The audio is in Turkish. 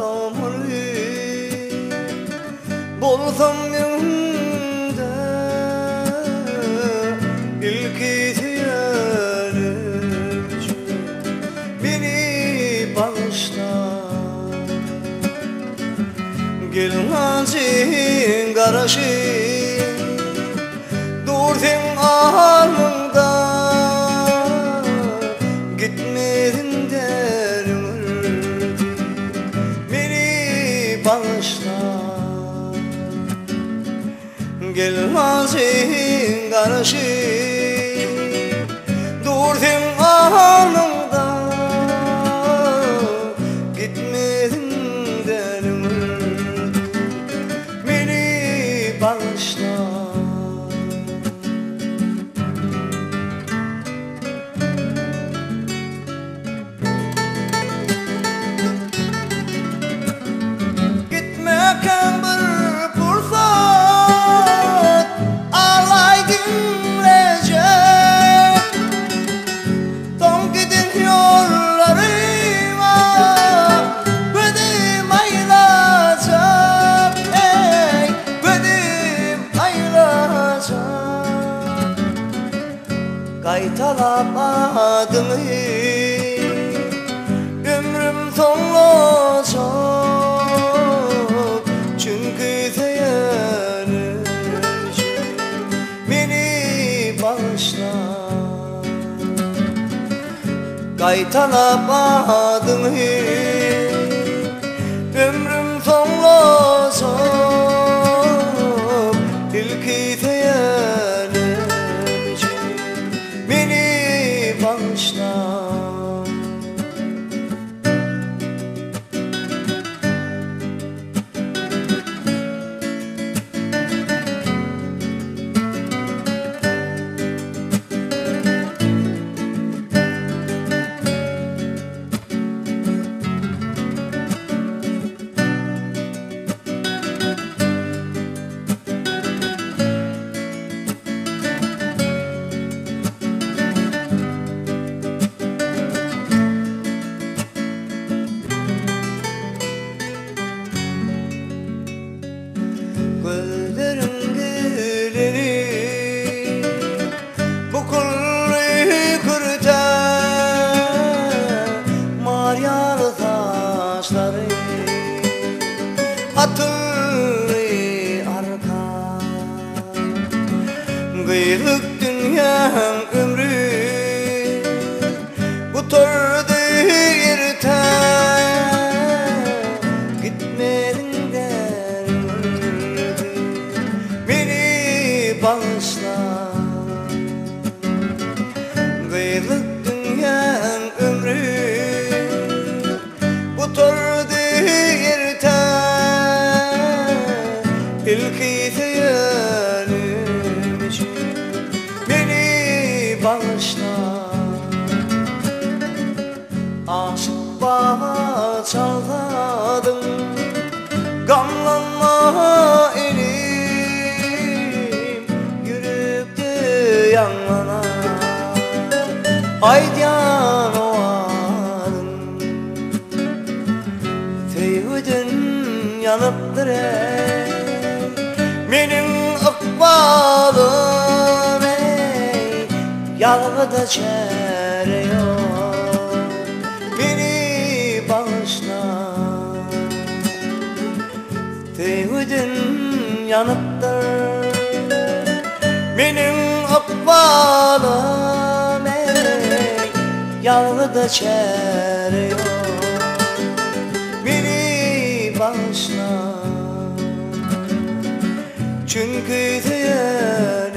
عمري بنظم Gelin acı karışık bağışla Gel nazin karışın Durdun Kaytalamadım Ömrüm sonlanacak Çünkü dayanacak Beni bağışla Kaytalamadım Ömrüm في الدنيا هم bağışla Aşık bana çaldadım Gamlanma elim Yürüp de yanına Aydan o adın Teyhüdün yanıptır ey Benim akbalım ey Yalvada çereyor Beni bağışla. Teyhüdün yanıptır Benim akbalım ey Yalvada çereyor Beni bağışla. Çünkü diğer